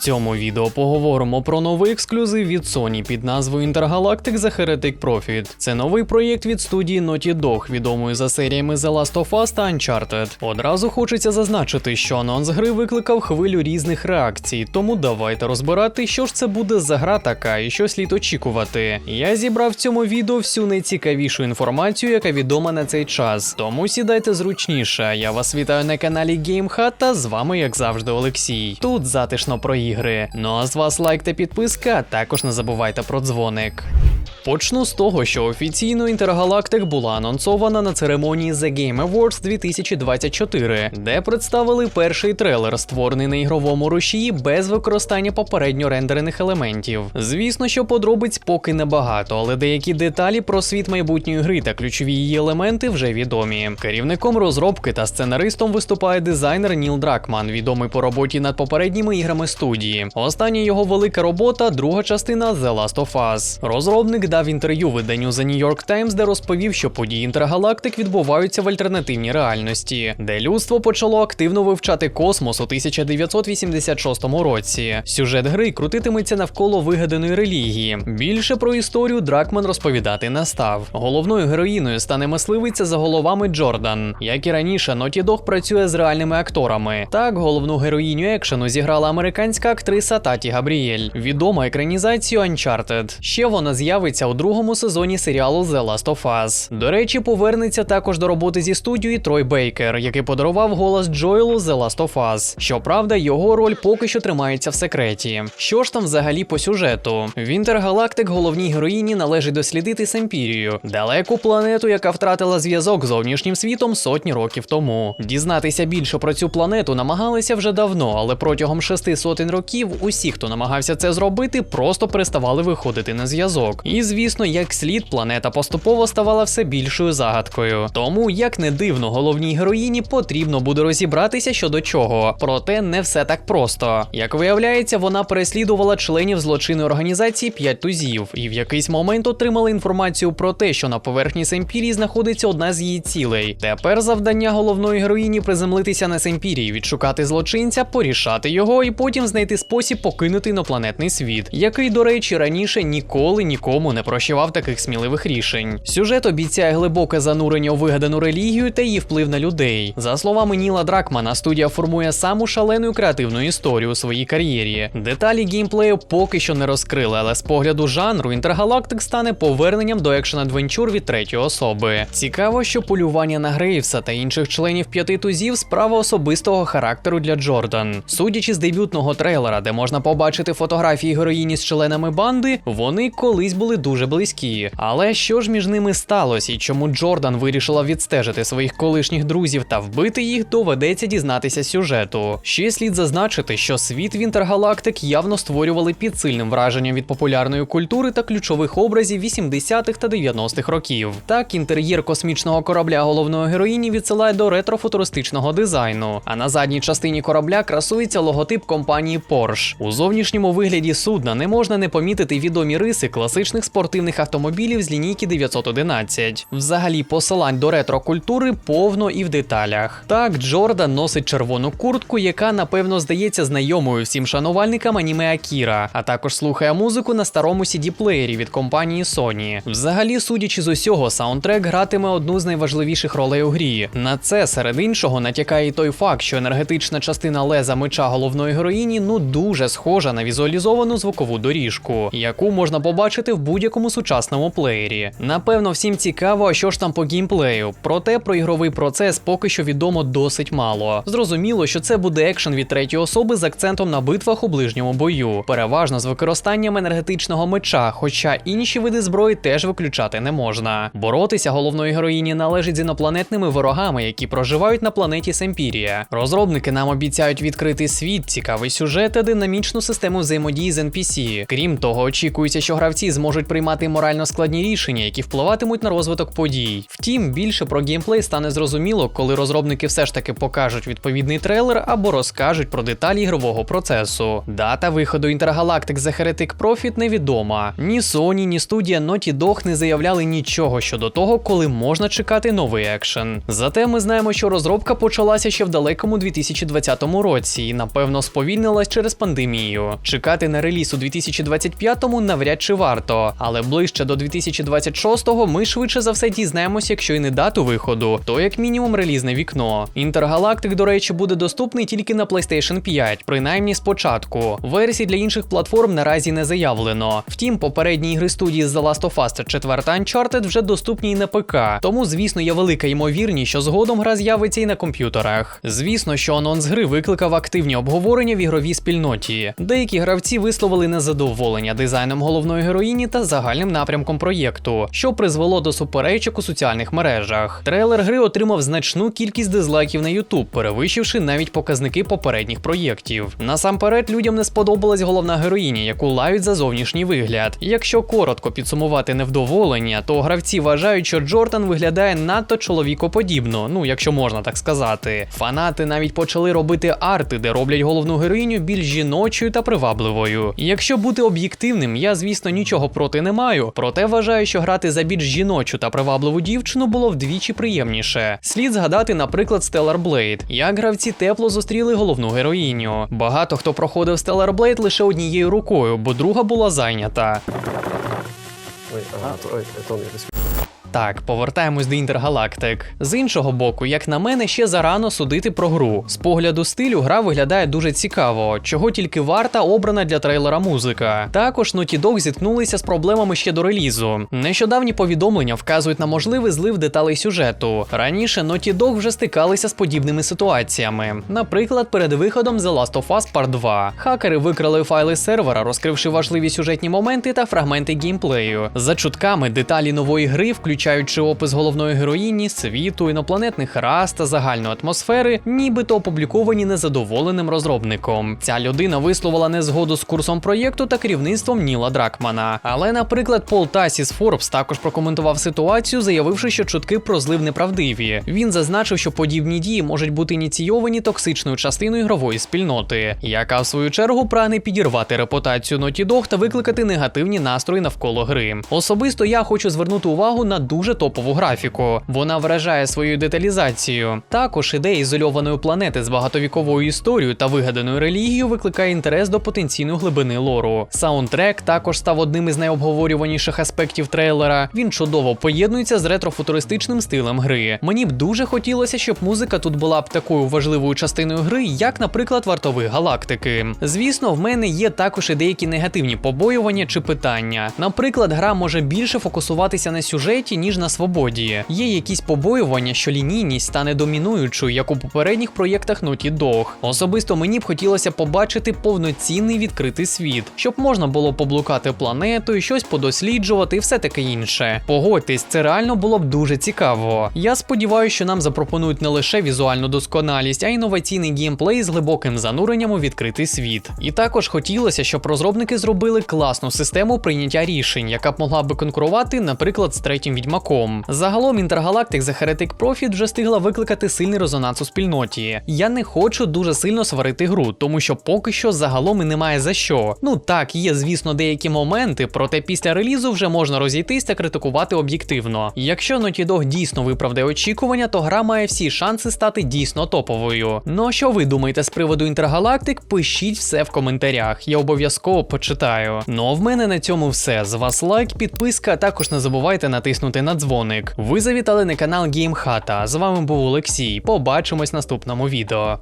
цьому відео поговоримо про новий ексклюзив від Sony під назвою Intergalactic The Heretic Profit. Це новий проєкт від студії Naughty Dog, відомої за серіями The Last of Us та Uncharted. Одразу хочеться зазначити, що анонс гри викликав хвилю різних реакцій, тому давайте розбирати, що ж це буде за гра така і що слід очікувати. Я зібрав в цьому відео всю найцікавішу інформацію, яка відома на цей час. Тому сідайте зручніше. Я вас вітаю на каналі GameHut та з вами, як завжди, Олексій. Тут затишно про ігри. Ну а з вас лайк та підписка, також не забувайте про дзвоник. Почну з того, що офіційно Intergalactic була анонсована на церемонії The Game Awards 2024, де представили перший трейлер, створений на ігровому рушії без використання попередньо рендерених елементів. Звісно, що подробиць поки небагато, але деякі деталі про світ майбутньої гри та ключові її елементи вже відомі. Керівником розробки та сценаристом виступає дизайнер Ніл Дракман, відомий по роботі над попередніми іграми студії. Остання його велика робота друга частина The Last of Us. Розробник дав інтерв'ю виданню The New York Times, де розповів, що події Інтергалактик відбуваються в альтернативній реальності, де людство почало активно вивчати космос у 1986 році. Сюжет гри крутитиметься навколо вигаданої релігії. Більше про історію Дракман розповідати не став. Головною героїною стане мисливиця за головами Джордан. Як і раніше, Naughty Dog працює з реальними акторами. Так, головну героїню екшену зіграла американська актриса Таті Габріель, відома екранізацію Uncharted. Ще вона з'явиться у другому сезоні серіалу The Last of Us. До речі, повернеться також до роботи зі студією Трой Бейкер, який подарував голос Джоелу The Last of Us. Щоправда, його роль поки що тримається в секреті. Що ж там взагалі по сюжету? В Інтергалактик головній героїні належить дослідити Семпірію, далеку планету, яка втратила зв'язок з зовнішнім світом сотні років тому. Дізнатися більше про цю планету намагалися вже давно, але протягом шести сотень років усі, хто намагався це зробити, просто переставали виходити на зв'язок. І звісно, як слід, планета поступово ставала все більшою загадкою. Тому, як не дивно, головній героїні потрібно буде розібратися щодо чого. Проте не все так просто. Як виявляється, вона переслідувала членів злочинної організації п'ять тузів, і в якийсь момент отримала інформацію про те, що на поверхні Семпірії знаходиться одна з її цілей. Тепер завдання головної героїні приземлитися на Семпірії, відшукати злочинця, порішати його і потім знайти спосіб покинути інопланетний світ, який, до речі, раніше ніколи нікому не прощавав таких сміливих рішень. Сюжет обіцяє глибоке занурення у вигадану релігію та її вплив на людей. За словами Ніла Дракмана, студія формує саму шалену і креативну історію у своїй кар'єрі. Деталі геймплею поки що не розкрили, але з погляду жанру Інтергалактик стане поверненням до екшен адвенчур від третьої особи. Цікаво, що полювання на Грейвса та інших членів п'яти тузів справа особистого характеру для Джордан. Судячи з дебютного трейлера, де можна побачити фотографії героїні з членами банди, вони колись були дуже близькі. Але що ж між ними сталося і чому Джордан вирішила відстежити своїх колишніх друзів та вбити їх, доведеться дізнатися сюжету. Ще слід зазначити, що світ в Інтергалактик явно створювали під сильним враженням від популярної культури та ключових образів 80-х та 90-х років. Так, інтер'єр космічного корабля головної героїні відсилає до ретро-футуристичного дизайну. А на задній частині корабля красується логотип компанії Porsche. У зовнішньому вигляді судна не можна не помітити відомі риси класичних спортивних автомобілів з лінійки 911. Взагалі, посилань до ретро-культури повно і в деталях. Так, Джордан носить червону куртку, яка напевно здається знайомою всім шанувальникам аніме Акіра, а також слухає музику на старому CD-плеєрі від компанії Sony. Взагалі, судячи з усього, саундтрек гратиме одну з найважливіших ролей у грі. На це серед іншого натякає і той факт, що енергетична частина леза меча головної героїні ну дуже схожа на візуалізовану звукову доріжку, яку можна побачити в будь-якому сучасному плеєрі. Напевно, всім цікаво, а що ж там по геймплею. Проте про ігровий процес поки що відомо досить мало. Зрозуміло, що це буде екшен від третьої особи з акцентом на битвах у ближньому бою, переважно з використанням енергетичного меча, хоча інші види зброї теж виключати не можна. Боротися головної героїні належить з інопланетними ворогами, які проживають на планеті Семпірія. Розробники нам обіцяють відкрити світ, цікавий сюжет та динамічну систему взаємодії з NPC. Крім того, очікується, що гравці зможуть приймати приймати морально складні рішення, які впливатимуть на розвиток подій. Втім, більше про геймплей стане зрозуміло, коли розробники все ж таки покажуть відповідний трейлер або розкажуть про деталі ігрового процесу. Дата виходу Intergalactic The Heretic Profit невідома. Ні Sony, ні студія Naughty Dog не заявляли нічого щодо того, коли можна чекати новий екшен. Зате ми знаємо, що розробка почалася ще в далекому 2020 році і напевно сповільнилась через пандемію. Чекати на реліз у 2025-му навряд чи варто, але ближче до 2026-го ми швидше за все дізнаємося, якщо і не дату виходу, то як мінімум релізне вікно. Intergalactic, до речі, буде доступний тільки на PlayStation 5, принаймні спочатку. Версій для інших платформ наразі не заявлено. Втім, попередні ігри студії з The Last of Us та 4 Uncharted вже доступні і на ПК, тому звісно є велика ймовірність, що згодом гра з'явиться і на комп'ютерах. Звісно, що анонс гри викликав активні обговорення в ігровій спільноті. Деякі гравці висловили незадоволення дизайном головної героїні та загальним напрямком проєкту, що призвело до суперечок у соціальних мережах. Трейлер гри отримав значну кількість дизлайків на YouTube, перевищивши навіть показники попередніх проєктів. Насамперед, людям не сподобалась головна героїня, яку лають за зовнішній вигляд. Якщо коротко підсумувати невдоволення, то гравці вважають, що Джордан виглядає надто чоловікоподібно, ну якщо можна так сказати. Фанати навіть почали робити арти, де роблять головну героїню більш жіночою та привабливою. І якщо бути об'єктивним, я звісно нічого проти не маю, проте вважаю, що грати за більш жіночу та привабливу дівчину було вдвічі приємніше. Слід згадати, наприклад, Stellar Blade, як гравці тепло зустріли головну героїню. Багато хто проходив Stellar Blade лише однією рукою, бо друга була зайнята. Ой, ага, то, ой, он якось. Так, повертаємось до Intergalactic. З іншого боку, як на мене, ще зарано судити про гру. З погляду стилю гра виглядає дуже цікаво, чого тільки варта обрана для трейлера музика. Також Naughty Dog зіткнулися з проблемами ще до релізу. Нещодавні повідомлення вказують на можливий злив деталей сюжету. Раніше Naughty Dog вже стикалися з подібними ситуаціями. Наприклад, перед виходом The Last of Us Part 2 хакери викрали файли сервера, розкривши важливі сюжетні моменти та фрагменти геймплею. За чутками деталі нової гри, включаючи опис головної героїні, світу, інопланетних рас та загальної атмосфери, нібито опубліковані незадоволеним розробником. Ця людина висловила незгоду з курсом проєкту та керівництвом Ніла Дракмана. Але, наприклад, Пол Тасі з Forbes також прокоментував ситуацію, заявивши, що чутки про злив неправдиві. Він зазначив, що подібні дії можуть бути ініційовані токсичною частиною ігрової спільноти, яка в свою чергу прагне підірвати репутацію Naughty Dog та викликати негативні настрої навколо гри. Особисто я хочу звернути увагу на дуже топову графіку. Вона вражає своєю деталізацією. Також ідея ізольованої планети з багатовіковою історією та вигаданою релігією викликає інтерес до потенційної глибини лору. Саундтрек також став одним із найобговорюваніших аспектів трейлера. Він чудово поєднується з ретрофутуристичним стилем гри. Мені б дуже хотілося, щоб музика тут була б такою важливою частиною гри, як, наприклад, вартових галактики. Звісно, в мене є також і деякі негативні побоювання чи питання. Наприклад, гра може більше фокусуватися на сюжеті, ніж на свободі. Є якісь побоювання, що лінійність стане домінуючою, як у попередніх проєктах Naughty Dog. Особисто мені б хотілося побачити повноцінний відкритий світ, щоб можна було поблукати планетою, щось подосліджувати і все таке інше. Погодьтесь, це реально було б дуже цікаво. Я сподіваюся, що нам запропонують не лише візуальну досконалість, а й інноваційний геймплей з глибоким зануренням у відкритий світ. І також хотілося, щоб розробники зробили класну систему прийняття рішень, яка б могла би конкурувати, наприклад, з третім відьмаком. Загалом Intergalactic The Heretic Profit вже встигла викликати сильний резонанс у спільноті. Я не хочу дуже сильно сварити гру, тому що поки що загалом і немає за що. Ну так, є, звісно, деякі моменти, проте після релізу вже можна розійтись та критикувати об'єктивно. Якщо Naughty Dog дійсно виправдає очікування, то гра має всі шанси стати дійсно топовою. Ну а що ви думаєте з приводу Intergalactic? Пишіть все в коментарях, я обов'язково почитаю. Ну а в мене на цьому все. З вас лайк, підписка, а також не забувайте натиснути на дзвоник. Ви завітали на канал GameHata. З вами був Олексій. Побачимось в наступному відео.